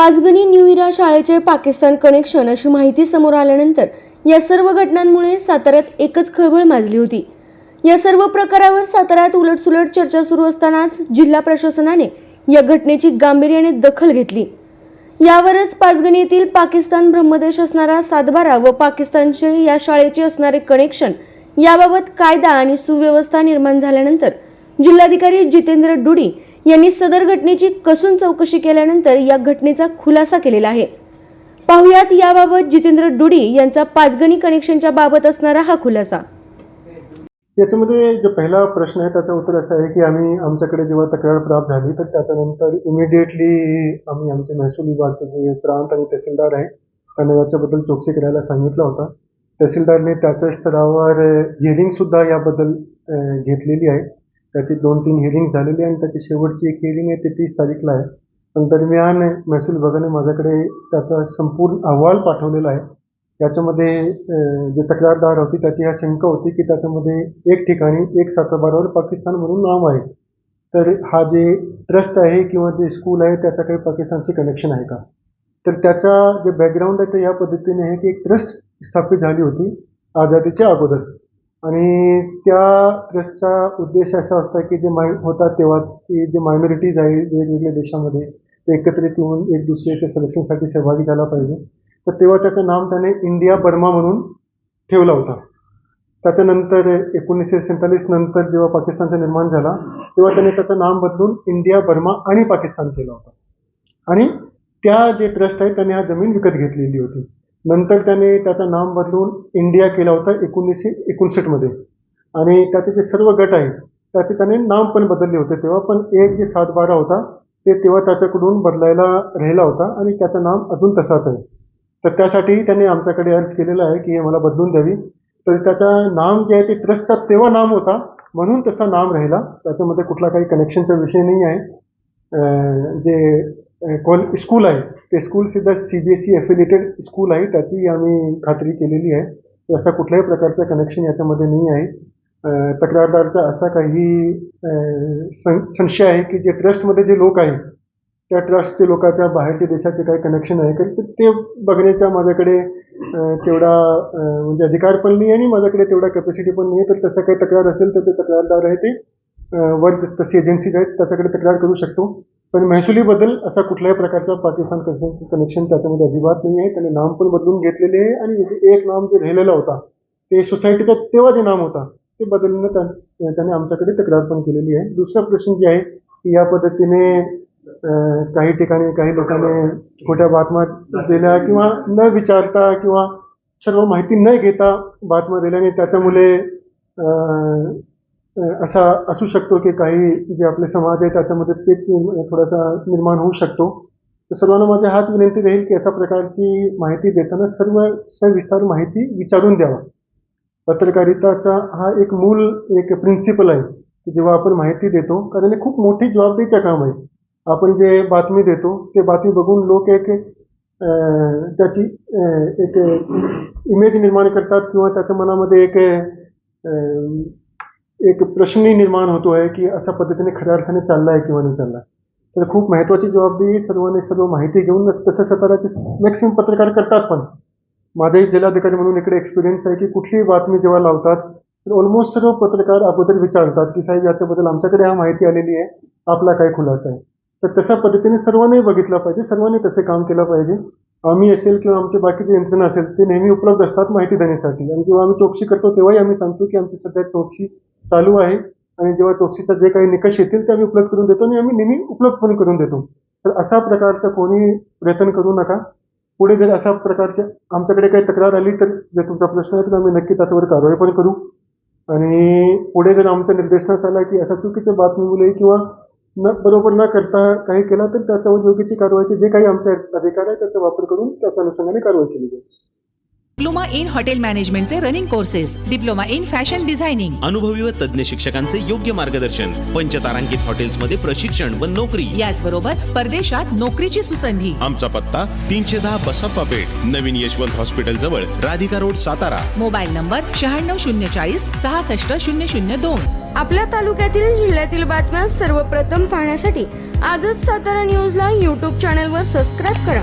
Panchgani new इरा शाळेचे Pakistan connection अशी माहिती समोर आल्यानंतर या सर्व घटनांमुळे साताऱ्यात एकच खळबळ माजली होती. या सर्व प्रकारावर साताऱ्यात उलटसुलट चर्चा सुरू असतानाच जिल्हा प्रशासनाने या घटनेची गांभीर्याने दखल घेतली. यावरच पाचगणी येथील पाकिस्तान ब्रह्मदेश असणारा सातबारा व पाकिस्तानचे या शाळेचे असणारे कनेक्शन याबाबत कायदा आणि सुव्यवस्था निर्माण झाल्यानंतर जिल्हाधिकारी जितेंद्र डुडी यांनी सदर घटनेची कसून चौकशी केल्यानंतर या घटनेचा खुलासा केलेला आहे. पाहुयात याबाबत जितेंद्र डुडी यांचा पाचगणी कनेक्शनच्या बाबत असणारा हा खुलासा. याच्यामध्ये जो पहिला प्रश्न आहे त्याचं उत्तर असं आहे की आम्ही आमच्याकडे जेव्हा तक्रार प्राप्त झाली तर त्याच्यानंतर इमिडिएटली आम्ही आमचे महसूल विभागचे जे प्रांत आणि तहसीलदार आहे त्यांना याच्याबद्दल चौकशी करायला सांगितलं होतं. तहसीलदारने त्याच्या स्तरावर हिअरिंगसुद्धा याबद्दल घेतलेली आहे. त्याची दोन तीन हिअरिंग झालेली आणि त्याची शेवटची एक हिअरिंग आहे ती तीस तारीखला आहे. पण दरम्यान महसूल विभागाने माझ्याकडे त्याचा संपूर्ण अहवाल पाठवलेला आहे. त्याच्यामध्ये जे तक्रारदार होती त्याची ह्या शंका होती की त्याच्यामध्ये एक ठिकाणी एक सातबारावर पाकिस्तान म्हणून नाव आहे. तर हा जे ट्रस्ट आहे किंवा जे स्कूल आहे त्याचा काही पाकिस्तानशी कनेक्शन आहे का? तर त्याचा जे बॅकग्राऊंड आहे ते या पद्धतीने आहे की एक ट्रस्ट स्थापित झाली होती आझादीच्या अगोदर. आणि त्या ट्रस्टचा उद्देश असा असता की जे माय होता तेव्हा की जे मायनॉरिटीज आहे वेगवेगळ्या देशामध्ये ते एकत्रित येऊन एक दुसऱ्याच्या सिलेक्शनसाठी सहभागी झाला पाहिजे. तर तेव्हा त्याचं नाम त्याने इंडिया बर्मा म्हणून ठेवला होता. त्याच्यानंतर एकोणीसशे सत्तावीस नंतर जेव्हा पाकिस्तानचा निर्माण झाला तेव्हा त्याने त्याचं नाम बदलून इंडिया बर्मा आणि पाकिस्तान केलं होतं. आणि त्या जे ट्रस्ट आहे त्याने हा जमीन विकत घेतलेली होती. नंतर त्याने त्याचं नाम बदलून इंडिया केला होता एकोणीसशे एकोणसष्टमध्ये आणि त्याचे जे सर्व गट आहेत त्याचे त्याने नाम पण बदलले होते तेव्हा पण एक जे सात बारा होता ते तेव्हा त्याच्याकडून बदलायला राहिला होता आणि त्याचं नाम अजून तसाच आहे. तर त्यासाठी त्याने आमच्याकडे अर्ज केलेला आहे की हे मला बदलून द्यावी. तर त्याचं नाम जे आहे ते ट्रस्टचा तेव्हा नाम होता म्हणून तसा नाम राहिला. त्याच्यामध्ये कुठला काही कनेक्शनचा विषय नाही आहे. जे कॉल स्कूल आहे ते स्कूलसुद्धा C B S C affiliated school आहे. त्याची आम्ही खात्री केलेली आहे. असा कुठल्याही प्रकारचं कनेक्शन याच्यामध्ये नाही आहे. तक्रारदारचा असा काही सं संशय आहे की जे ट्रस्टमध्ये जे लोक आहेत त्या ट्रस्टचे लोकांच्या बाहेरच्या देशाचे काही कनेक्शन आहे का? तर ते बघण्याचा माझ्याकडे तेवढा म्हणजे अधिकार पण नाही आणि माझ्याकडे तेवढा कॅपॅसिटी पण नाही. आहे तर तसं काही तक्रार असेल तर ते तक्रारदार आहे ते वर तशी एजन्सीज आहेत त्याच्याकडे तक्रार करू शकतो. पण महसुलीबद्दल असा कुठल्याही प्रकारचा पाकिस्तान कनेक्शन त्याच्यामध्ये अजिबात नाही आहे. त्याने नाम पण बदलून घेतलेले आहे आणि जे एक नाम जे राहिलेला होता ते सोसायटीचा तेव्हा जे नाम होता ते बदलणं त्याने आमच्याकडे तक्रार पण केलेली आहे. दुसरा प्रश्न जे आहे की या पद्धतीने काही ठिकाणी काही लोकांनी खोट्या बातम्या दिल्या किंवा न विचारता किंवा सर्व माहिती न घेता बातम्या दिल्याने त्याच्यामुळे असा असू शकतो की काही जे आपले समाज आहे त्याच्यामध्ये पेच थोडासा निर्माण होऊ शकतो. तर सर्वांना माझी हाच विनंती राहील की अशा प्रकारची माहिती देताना सर्व सविस्तार माहिती विचारून द्यावा. पत्रकारिताचा हा एक मूल एक प्रिन्सिपल आहे की जेव्हा आपण माहिती देतो कारण हे खूप मोठी जबाबदारीचं काम आहे. आपण जे बातमी देतो ते बातमी बघून लोक एक त्याची एक इमेज निर्माण करतात किंवा त्याच्या मनामध्ये एक एक प्रश्नही निर्माण होतो आहे की अशा पद्धतीने खऱ्या अर्थाने चालला आहे किंवा नाही चालला तर खूप महत्त्वाची जबाबदारी सर्वांनी सर्व माहिती घेऊन तसं स्वतःला मॅक्सिमम पत्रकार करतात पण. माझाही जिल्हाधिकारी म्हणून इकडे एक्सपिरियन्स आहे की कुठलीही बातमी जेव्हा लावतात तर ऑलमोस्ट सर्व पत्रकार अगोदर विचारतात की साहेब याच्याबद्दल आमच्याकडे हा माहिती आलेली आहे आपला काय खुलासा आहे? तर तशा पद्धतीने सर्वांनी बघितलं पाहिजे सर्वांनी तसे काम केलं पाहिजे. आम्ही असेल किंवा आमचे बाकीचे यंत्रणा असेल ते नेहमी उपलब्ध असतात माहिती देण्यासाठी. आणि जेव्हा आम्ही चौकशी करतो तेव्हाही आम्ही सांगतो की आमची सध्या चौकशी चालू आहे. आणि जेव्हा चौकशीचा जे काही निकष येतील ते आम्ही उपलब्ध करून देतो आणि आम्ही नेहमी उपलब्ध पण करून देतो. तर अशा प्रकारचा कोणी प्रयत्न करू नका. पुढे जर अशा प्रकारचे आमच्याकडे काही तक्रार आली तर जर तुमचा प्रश्न आहे तर आम्ही नक्की त्याच्यावर कारवाई पण करू. आणि पुढे जर आमच्या निर्देशनास आला की अशा चुकीच्या बातमीमुळे किंवा न बरोबर न करता काही केला तर त्याच्यावर योग्यची कारवाईचे जे काही आमचे अधिकार आहे त्याचा वापर करून त्याच्या अनुषंगाने कारवाई केली जाईल. Diploma in hotel मॅनेजमेंटचे running courses diploma in fashion designing. अनुभवी व तज्ञ शिक्षकांचे योग्य मार्गदर्शन पंचतारांकित हॉटेल्समध्ये प्रशिक्षण व नोकरी. याचबरोबर परदेशात नोकरीची सुसंधी. आमचा पत्ता तीनशे दहा बसप्पा पेठ नवीन यशवंत हॉस्पिटल जवळ Radhika road Satara. Mobile number शहाण्णव शून्य चाळीस सहासष्ट शून्य शून्य दोन. आपल्या तालुक्यातील जिल्ह्यातील बातम्या सर्वप्रथम पाहण्यासाठी आजच सातारा न्यूजला यूट्यूब चॅनलवर सबस्क्राईब करा.